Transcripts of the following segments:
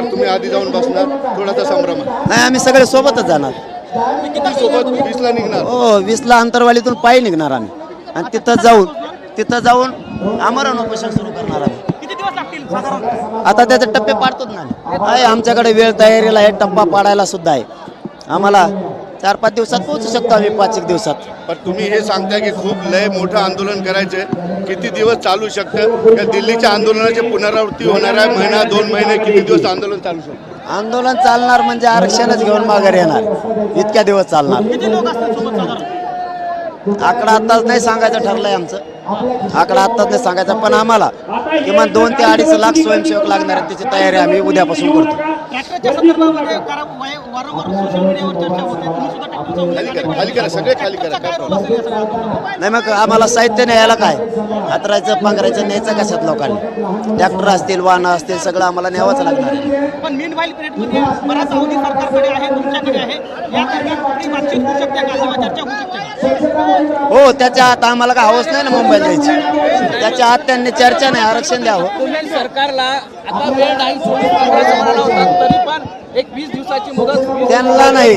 बसणार तुम्ही आधी जाऊन बसणार थोडासा संभ्रम आहे नाही आम्ही सगळे सोबतच जाणार. किती सोबत? वीसला निघणार. हो वीसला अंतरवालीतून पायी निघणार आम्ही. आणि तिथं जाऊन तिथं जाऊन आमरण उपोषण सुरू करणार आम्ही. किती दिवस लागतील? साधारण आता त्याचे टप्पे पाडतोच ना आम्ही. आहे आमच्याकडे वेळ तयारीला आहे टप्पा पाडायला सुद्धा आहे. आम्हाला चार पाच दिवसात पोहोचू शकतो आम्ही पाच एक दिवसात. पण तुम्ही हे सांगताय की खूप लय मोठं आंदोलन करायचे. किती दिवस चालू शकतं? दिल्लीच्या आंदोलनाची पुनरावृत्ती होणार आहे. महिना दोन महिने किती दिवस आंदोलन चालू शकतं? आंदोलन चालणार म्हणजे आरक्षणच घेऊन माघारी येणार. इतक्या दिवस चालणार. किती लोक असतील सोबत साधारण? आकडा आत्ताच नाही सांगायचं ठरलंय आमचं. आकडा आत्ताच नाही सांगायचा पण आम्हाला किमान दोन ते अडीच लाख स्वयंसेवक लागणार आहेत त्याची तयारी आम्ही उद्यापासून करतो. ट्रॅक्टरच्या संदर्भामध्ये कारण वय- वारंवार सोशल मीडियावर चर्चा होते तुम्ही सुद्धा ट्रॅक्टरचा खाली उल्लेख करा केला. खाली करा सगळे खाली करा ट्रॅक्टरचा काय रोल असेल या सगळ्या आंदोलनात? नाही मग आम्हाला साहित्य न्यायला काय? हातरायचं पांघरायचं न्यायचं कशात लोकांनी? ट्रॅक्टर असतील वाहनं असतील सगळं आम्हाला न्यावंच लागणार आहे. पण मीन वाईल पिरियडमध्ये बराच अवधी सरकारकडे आहे तुमच्याकडे आहे. या दरम्यान कुठली बातचीत होऊ शकते का? किंवा चर्चा होऊ शकते का? हो त्याच्या आत आम्हाला काय हवंच नाही ना मुंबईला जायची त्याच्या आत त्यांनी चर्चा नाही आरक्षण द्यावं. सरकारला आता वेळ नाही म्हणाला होता. तरी पण एक वीस दिवसाची मुदत त्यांना नाही.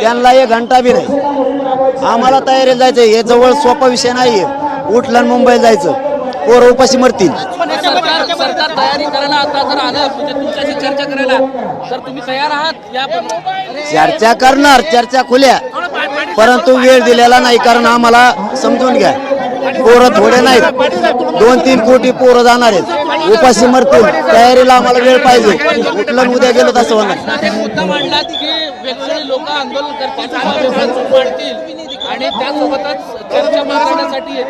त्यांना एक घंटा बी नाही. आम्हाला तयारीला जायचं हे जवळ सोपा विषय नाहीये. उठलं आणि मुंबईला जायचं. पोरं उपाशी मरतील. पण याच्यामध्ये सरकार सरकार तयारी करायला आता जर आलं म्हणजे तुमच्याशी चर्चा करायला तर तुम्ही तयार आहात? या चर्चा करणार. चर्चा खुल्या. परंतु वेळ दिलेला नाही कारण आम्हाला समजून घ्या. पोरं थोडे नाहीत. दोन तीन कोटी पोरं जाणार आहेत. उपाशी मरतील. तयारीला आम्हाला वेळ पाहिजे. उठलं उद्या गेलो तसं होणार. आणि त्यासोबतच मागण्यासाठी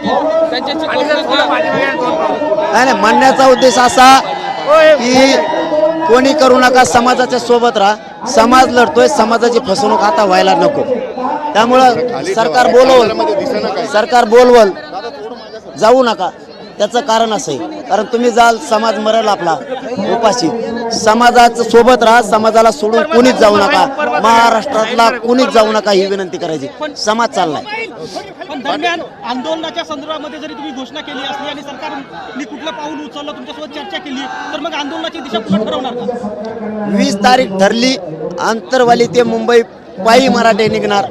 नाही नाही म्हणण्याचा उद्देश असा की कोणी करू नका समाजाच्या सोबत राहा. समाज लढतोय समाजाची फसवणूक आता व्हायला नको. त्यामुळं सरकार बोलवल. सरकार बोलवल. जाऊ नका. त्याचं कारण असं आहे कारण तुम्ही जाल समाज मरल आपला. उपाशी. समाजाचं सोबत राहा समाजाला सोडून कोणीच जाऊ नका. महाराष्ट्रातला कोणीच जाऊ नका ही विनंती करायची. समाज चाललाय. पण दरम्यान आंदोलनाच्या संदर्भामध्ये जरी तुम्ही घोषणा केली असली आणि सरकारने कुठलं पाऊल उचललं तुमच्यासोबत चर्चा केली तर मग आंदोलनाची दिशा ठरवणार का? वीस तारीख ठरली आंतरवाली ते मुंबई पायी मराठे निघणार.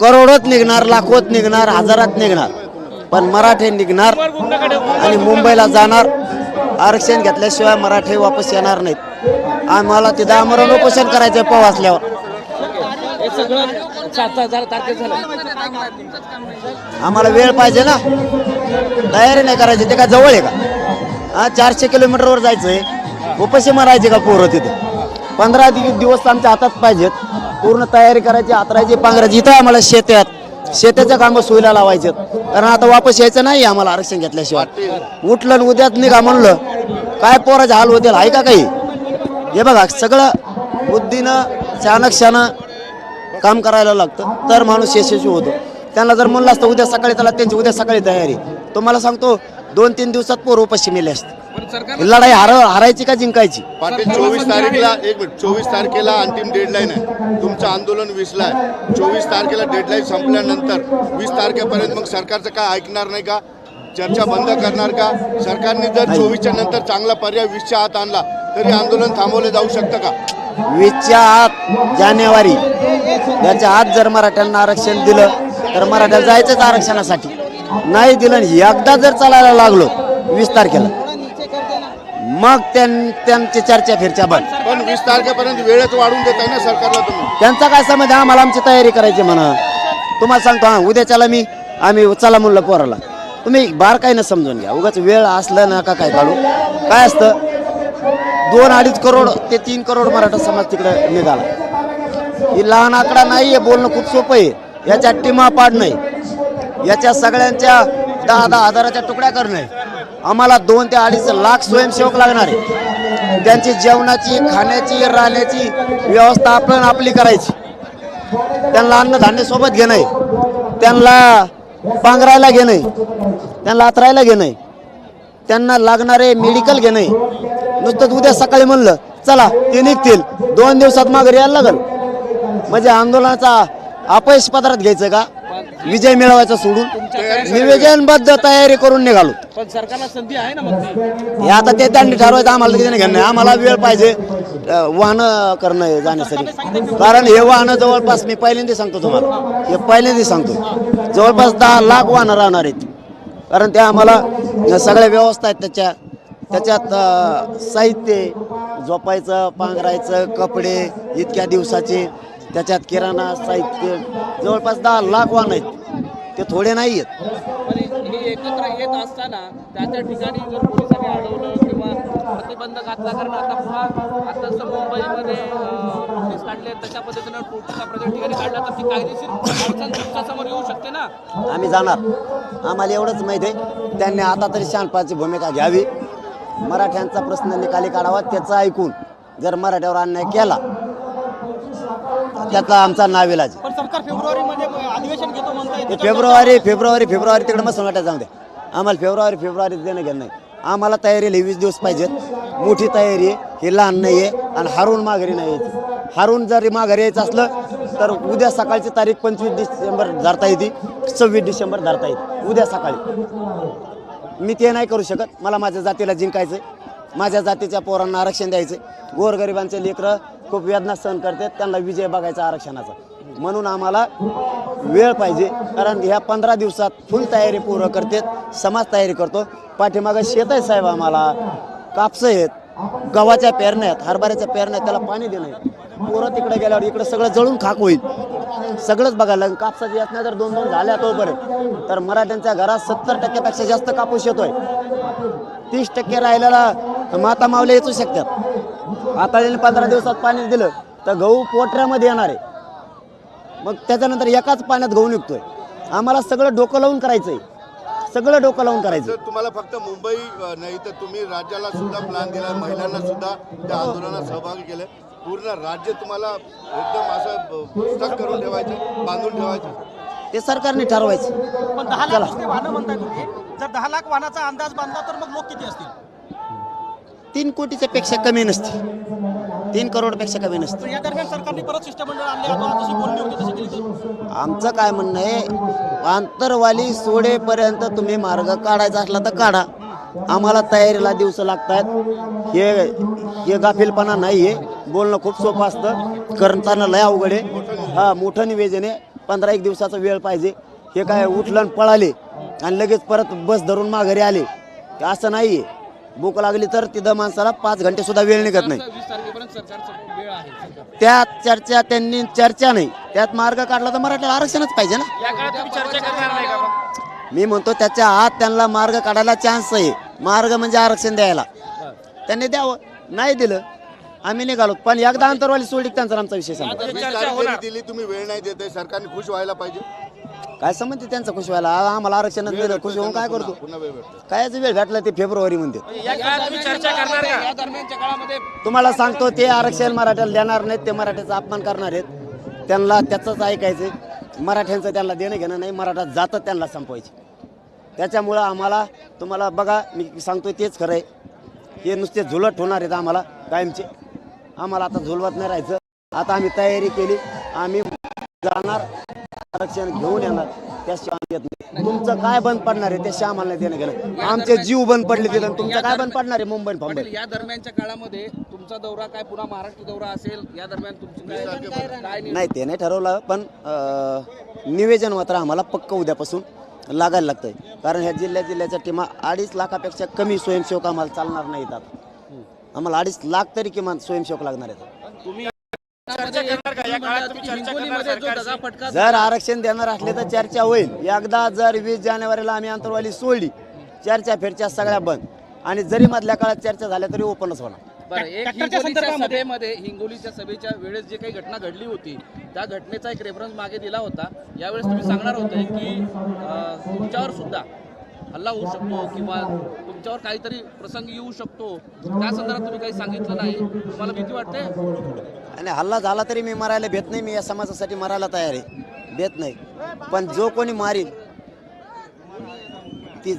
करोडोत निघणार लाखोत निघणार हजारात निघणार. पण मराठे निघणार आणि मुंबईला जाणार. आरक्षण घेतल्याशिवाय मराठे वापस येणार नाहीत. आम्हाला तिथं आमरण उपोषण करायचं पाव असल्यावर आम्हाला वेळ पाहिजे ना. तयारी नाही करायची. ते काय जवळ आहे का? हा चारशे किलोमीटरवर जायचंय. उपाशी मारायचे का पोरं तिथे? पंधरा दिवस आमच्या हातात पाहिजेत. पूर्ण तयारी करायची हातरायची. पांघरायची इथं आम्हाला शेतात शेताचं कामं सोयीला लावायचं कारण आता वापस यायचं नाही आम्हाला आरक्षण घेतल्याशिवाय. उठलं आणि उद्याच निघा म्हणलं काय पोराचे हाल होतील आहे का काही? हे बघा सगळं बुद्धीनं चाणक्षानं काम करायला लागतं. तर माणूस यशस्वी होतो. त्यांना जर म्हणलं असतं उद्या सकाळी त्याला त्यांची उद्या सकाळी तयारी. तो मला सांगतो दोन तीन दिवसात पोर उपाशी मेले असते. लढाई हार हारायची का जिंकायची? पाटील चोवीस तारीखला एक मिनिट चोवीस तारखेला अंतिम डेडलाईन आहे. तुमचं आंदोलन वीसला आहे चोवीस तारखेला डेडलाईन संपल्यानंतर वीस तारखेपर्यंत मग सरकारचं काय ऐकणार नाही का? चर्चा बंद करणार का? सरकारने जर चोवीसच्या नंतर चांगला पर्याय वीसच्या आत आणला तरी आंदोलन थांबवलं जाऊ शकतं का? वीसच्या आत जानेवारी त्याच्या आत जर मराठ्यांना आरक्षण दिलं तर मराठ्याला जायचंच आरक्षणासाठी. नाही दिलं एकदा जर चालायला लागलो वीस तारखेला. मग त्यां- त्यांची चर्चा फिरच्या बंद. पण वीस तारखेपर्यंत वेळच वाढून देत आहे ना सरकारला तुम्ही. त्यांचा काय समज आहे, आम्हाला आमची तयारी करायची म्हणा. तुम्हाला सांगतो हा उद्याच्याला मी. आम्ही चला म्हणलं पोराला. तुम्ही बार काय न समजून घ्या. उगाच वेळ असलं ना का काय काढू? काय असतं? दोन अडीच करोड ते तीन करोड मराठा समाज तिकडे निघाला. ही लहान आकडा नाही आहे बोलणं खूप सोपं आहे. याच्यात टीमा पाडणं याच्या सगळ्यांच्या दहा दहा हजाराच्या तुकड्या करणं. आम्हाला दोन ते अडीच लाख स्वयंसेवक लागणार आहे. त्यांची जेवणाची खाण्याची राहण्याची व्यवस्था आपण आपली करायची. त्यांना अन्नधान्य सोबत घेणं त्यांना पांघरायला घेणं त्यांना आतरायला घेणं त्यांना लागणारे मेडिकल घेणं नुसतं उद्या सकाळी म्हणलं चला ते निघतील. दोन दिवसात माघारी यायला लागल. म्हणजे आंदोलनाचा अपयश पदरात घ्यायचं का? विजय मिळवायचा सोडून निवेदनबद्ध तयारी करून निघालो. पण सरकारला संधी आहे ना मग. हे आता ते त्यांनी ठरवायचं आम्हाला घेणं घेणं. नाही आम्हाला वेळ पाहिजे वाहनं करणं जाण्यासाठी. कारण हे वाहनं जवळपास मी पहिल्यांदा सांगतो तुम्हाला. हे पहिल्यांदा सांगतो. जवळपास दहा लाख वाहनं राहणार आहेत. कारण त्या आम्हाला सगळ्या व्यवस्था आहेत त्याच्या. त्याच्यात साहित्य झोपायचं पांघरायचं कपडे इतक्या दिवसाचे. त्याच्यात किराणा साहित्य जवळपास दहा लाख वाहन आहेत. ते थोडे नाही आहेत. हे एकत्र येत असताना त्या त्या ठिकाणी जर पोलिसांनी अडवलं किंवा प्रतिबंध घातला कारण आता पुन्हा मुंबईमध्ये नोटीस काढले त्याच्या पद्धतीनं टोटका ठिकाणी काढला तर ती कायदेशीर अडचण येऊ शकते ना? आम्ही जाणार. आम्हाला एवढंच माहिती आहे. त्यांनी आता तरी शांतपाची भूमिका घ्यावी. मराठ्यांचा प्रश्न निकाली काढावा त्याचं ऐकून जर मराठ्यावर अन्याय केला त्यातला आमचा नाविलाज पण सरकार फेब्रुवारीमध्ये अधिवेशन घेतो म्हणताय ते फेब्रुवारी फेब्रुवारी फेब्रुवारी तिकडे मस्त वाटत जाऊ द्या आम्हाला फेब्रुवारी फेब्रुवारी देणं घेणं नाही. आम्हाला तयारी वीस दिवस पाहिजेत मोठी तयारी आहे. हे लहान नाही आहे आणि हारून माघारी नाही यायची. हारून जरी माघारी यायचं असलं तर उद्या सकाळची तारीख पंचवीस डिसेंबर धरता येते. सव्वीस डिसेंबर धरता येते. उद्या सकाळी. मी ते नाही करू शकत. मला माझ्या जातीला जिंकायचं माझ्या जातीच्या पोरांना आरक्षण द्यायचं गोरगरिबांचे लेकरं खूप वेदना सहन करतात त्यांना विजय बघायचा आरक्षणाचा. म्हणून आम्हाला वेळ पाहिजे कारण ह्या पंधरा दिवसात फुल तयारी पूर्ण करतात समाज तयारी करतो. पाठीमागं शेत आहे साहेब आम्हाला कापसं आहेत गव्हाच्या पेरण्या आहेत हरभऱ्याच्या पेरण्या आहेत, त्याला पाणी देणं पोरं तिकडे गेल्यावर इकडे सगळं जळून खाक होईल. सगळंच बघायला लागेल. कापसाची यातना जर दोन दोन झाल्या तोपर्यंत तर मराठ्यांच्या घरात सत्तर टक्क्यापेक्षा जास्त कापूस येतोय. तीस टक्के राहिलेला माता मावल्या येचू शकतात. आता त्यांनी पंधरा दिवसात पाणी दिलं तर गहू पोटऱ्यामध्ये येणार आहे. मग त्याच्यानंतर एकाच पाण्यात गहू निघतोय. आम्हाला सगळं डोकं लावून करायचंय. सगळं डोकं लावून करायचं तुम्हाला फक्त मुंबई नाही तर तुम्ही राज्याला सुद्धा प्लॅन दिला महिलांना सुद्धा त्या आंदोलनात सहभागी केले पूर्ण राज्य तुम्हाला एकदम असं स्टक करून ठेवायचं बांधून ठेवायचं ते सरकारने ठरवायचं. पण दहा लाख नुसते वाहनं म्हणताय तुम्ही. जर दहा लाख वाहनाचा अंदाज बांधला तर मग लोक किती असतील? तीन कोटीच्या पेक्षा कमी नसते. तीन करोडपेक्षा कमी नसते. तर या दरम्यान सरकारने परत शिष्टमंडळ आणले आता जशी बोलणी होती तशी केली तर आमचं काय म्हणणं आहे आंतरवाली सोडेपर्यंत तुम्ही मार्ग काढायचा असला तर काढा. आम्हाला तयारीला दिवस लागतात हे हे गाफीलपणा नाही आहे बोलणं खूप सोपं असतं. करताना लय अवघड आहे. हा मोठं निवेदन आहे. पंधरा एक दिवसाचा वेळ पाहिजे. हे काय उठलं आणि पळाले आणि लगेच परत बस धरून माघारी आले. असं नाही आहे भूक लागली तर तिथं माणसाला पाच घंटे सुद्धा वेळ निघत नाही. वीस तारखेपर्यंत सरकारचा वेळ आहे. सरकार त्यात चर्चा त्यांनी चर्चा नाही. त्यात मार्ग काढला तर मराठीला आरक्षणच पाहिजे ना. या काळात तुम्ही चर्चा करणार नाही का मग? मी म्हणतो त्याच्या आत त्यांना मार्ग काढायला चान्स आहे. मार्ग म्हणजे आरक्षण द्यायला. त्यांनी द्यावं. नाही दिलं आम्ही निघालो. पण एकदा अंतरवाली सोडली त्यांचा आमचा विषय वीस जरी दिली तुम्ही वेळ नाही देते सरकारने खुश व्हायला पाहिजे. काय संबंधित त्यांचा खुश व्हायला? आ- आम्हाला आरक्षण दिलं खुश होऊन काय करतो? कायच वेळ भेटला ते फेब्रुवारी म्हणते या काळात तुम्ही चर्चा करणार का? या दरम्यानच्या काळामध्ये तुम्हाला सांगतो ते आरक्षण मराठ्याला देणार नाहीत ते मराठ्याचा अपमान करणार आहेत. त्यांना त्याचंच ऐकायचं मराठ्यांचं त्यांना देणं घेणं नाही मराठा जातं त्यांना संपवायचे. त्याच्यामुळं आम्हाला तुम्हाला बघा मी सांगतो तेच खरं आहे. हे नुसते झुलट होणार आहेत आम्हाला कायमचे. आम्हाला आता झुलवत नाही राहायचं. आता आम्ही तयारी केली आम्ही जाणार. आरक्षण घेऊन येणार. त्याशिवाय आम्ही येत नाही. तुमचं काय बंद पडणार आहे आम्हाला नाही देणं घेणं आमचे जीव बंद पडले तिथं. तुमचं काय बंद पडणार आहे मुंबई पाटील या दरम्यानच्या काळामध्ये तुमचा दौरा काय पुन्हा महाराष्ट्र दौरा असेल? या दरम्यान तुमची काय काय निर्णय? नाही. ते नाही ठरवलं पण अं, निवेदन मात्र आम्हाला पक्क उद्यापासून लागायला लागतंय. कारण ह्या जिल्ह्या जिल्ह्याच्या टीमा अडीच लाखापेक्षा कमी स्वयंसेवक आम्हाला चालणार नाहीत आता. आम्हाला अडीच लाख तरी किमान स्वयंसेवक लागणार आहेत. तुम्ही जर आरक्षण देणार असले तर चर्चा होईल. एकदा जर वीस जानेवारीला आम्ही अंतरवाली सोडली चर्चा फेरच्या सगळ्या बंद. आणि जरी मधल्या काळात चर्चा झाल्या तरी ओपनच होणार. हिंगोलीच्या संदर्भामध्ये- सभेमध्ये हिंगोलीच्या सभेच्या वेळेस जे काही घटना घडली होती त्या घटनेचा एक रेफरन्स मागे दिला होता. यावेळेस तुम्ही सांगणार होते की तुमच्यावर सुद्धा हल्ला होऊ शकतो किंवा तुमच्यावर काहीतरी प्रसंग येऊ शकतो. त्या संदर्भात तुम्ही काही सांगितलं नाही. तुम्हाला भीती वाटते? आणि हल्ला झाला तरी मी मरायला भेट नाही मी या समाजासाठी मरायला तयार आहे. भेट नाही. पण जो कोणी मारील ती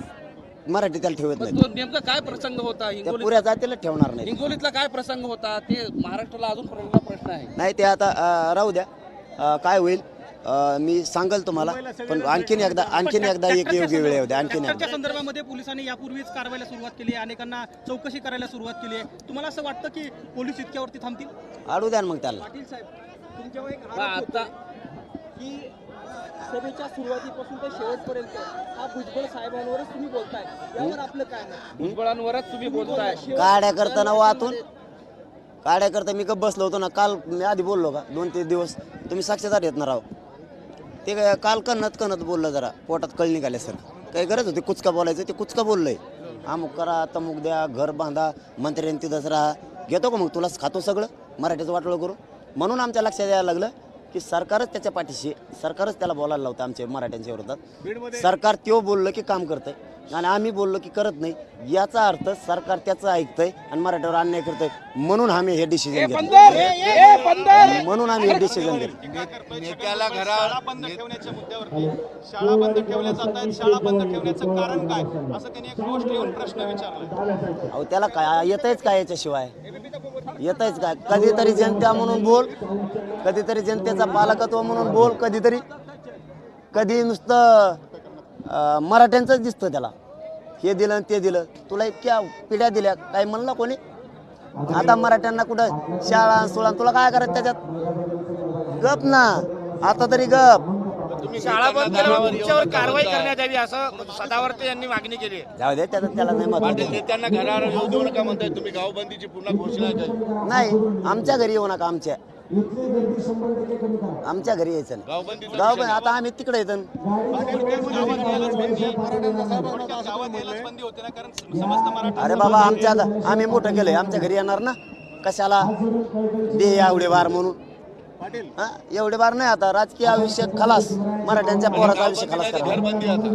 मराठी त्याला ठेवत पण नाही. नेमका काय प्रसंग होता? त्या हिंगोली पुऱ्या जातीला ठेवणार नाही. हिंगोलीतला काय प्रसंग होता? ते महाराष्ट्राला अजून प्रश्न आहे. नाही ते आता अं, राहू द्या. अं, काय होईल? मी सांगेल तुम्हाला पण आणखीन एकदा आणखीन एकदा एक योग्य वेळ येऊ द्या आणखीन एकदा. संदर्भामध्ये पोलिसांनी यापूर्वीच कारवाईला सुरुवात केली आहे. अनेकांना चौकशी करायला सुरुवात केली आहे. तुम्हाला असं वाटतं की पोलीस इतक्यावरती थांबतील? अडू द्या ना मग त्याला. पाटील साहेब तुमच्यावर एक हा, आता की सभेच्या सुरुवातीपासून ते शेवटपर्यंत हा भुजबळ साहेबांवरच तुम्ही बोलताय. यावर आपलं काय भुजबळांवरच तुम्ही बोलताय. काड्या करताना वाहतून. काड्या करता मी गप बसलो होतो ना काल मी आधी बोललो का दोन तीन दिवस. तुम्ही साक्षीदार येत ना राव. ते काय काल कणत कणत बोललं जरा पोटात कळ निघाले सर काही गरज होती कुचका बोलायचं ते कुचका बोललंय. अमुक करा तमुक द्या घर बांधा मंत्र्यांनी तिथंच राहा. घेतो का मग तुलाच खातो सगळं मराठीचं वाटोळं करू म्हणून आमच्या लक्षात यायला लागलं की सरकारच त्याच्या पाठीशी. सरकारच त्याला बोलायला लावतं आमच्या मराठ्यांच्या विरोधात. सरकार त्यो बोललं की काम करतंय. आणि आम्ही बोललो की करत नाही. याचा अर्थ सरकार त्याचं ऐकतंय आणि मराठ्यावर अन्याय करतंय. म्हणून आम्ही हे डिसिजन घेतलं. म्हणून आम्ही हे डिसिजन घेतलं. नेत्याला शाळा बंद ठेवण्याच्या मुद्द्यावरती शाळा बंद ठेवल्या जात आहेत. शाळा बंद ठेवण्याचं कारण काय? असं त्यांनी एक पोस्ट लिहून प्रश्न विचारला. अहो त्याला काय येतच काय याच्याशिवाय? येतच काय कधीतरी जनता म्हणून बोल. कधीतरी जनतेचा पालकत्व म्हणून बोल कधीतरी. कधी नुसतं मराठ्यांचंच दिसतं त्याला. हे दिलं आणि ते दिलं. तुला इतक्या पिढ्या दिल्या. काय म्हणलं कोणी? आता मराठ्यांना कुठं शाळा सोळा तुला काय करायचं त्याच्यात? गप ना. आता तरी गप. शाळा बंद केल्यावर तुमच्यावर कारवाई करण्यात यावी असं सदावर्ते यांनी मागणी केली आहे. जाऊ दे त्याचा त्याला नाही महत्त्व पाटील नेत्यांना घरावर येऊ देऊ नका म्हणताय तुम्ही. गावबंदीची पुन्हा घोषणा केली नाही आमच्या घरी येऊ नका आमच्या. आमच्या घरी यायचं नाही. गावबंदीचा गाव पण आता आम्ही तिकडे येतो. अरे बाबा आमच्या आम्ही मोठं केलंय. आमच्या घरी येणार ना? कशाला? दे एवढे बार म्हणून. हा? एवढे बार नाही आता. राजकीय आयुष्य खलास. मराठ्यांच्या पोराचं आयुष्य खलास करा. घरबंदी आता.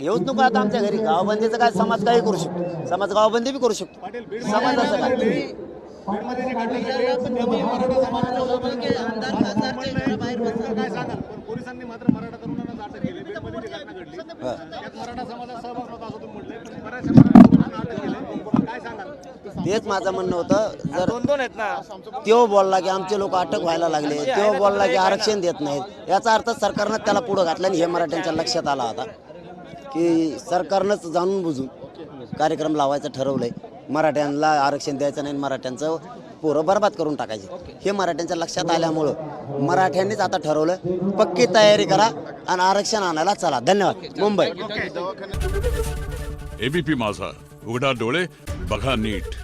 येऊच नको आता आमच्या घरी. गावबंदीचं काय समाज काही करू शकतो? समाज गावबंदी बी करू शकतो. समाज असं काय? काय सांगाल? पण पोलिसांनी मात्र मराठा तरुणांना अटक केली. बीडमध्ये जी घटना घडली त्यात मराठा समाजात सहभाग नव्हता असं तुम्ही म्हटलंय. पण बऱ्याचशा मराठा तरुणांना अटक केली. काय सांगाल तेच माझं म्हणणं होतं. जर दोन दोन आहेत ना? त्यो बोलला की आमचे लोक अटक व्हायला लागले. त्यो बोलला की आरक्षण देत नाहीत. याचा अर्थ सरकारनं त्याला पुढं घातलं आणि हे मराठ्यांच्या लक्षात आला आता की सरकारनंच जाणून बुजून कार्यक्रम लावायचं ठरवलंय. मराठ्यांना आरक्षण द्यायचं नाही आणि मराठ्यांचं पोरं बरबाद करून टाकायचे. हे मराठ्यांच्या लक्षात आल्यामुळं मराठ्यांनीच आता ठरवलं पक्की तयारी करा आणि आरक्षण आणायला चला. धन्यवाद. मुंबई. एबीपी माझा. उघडा डोळे बघा नीट.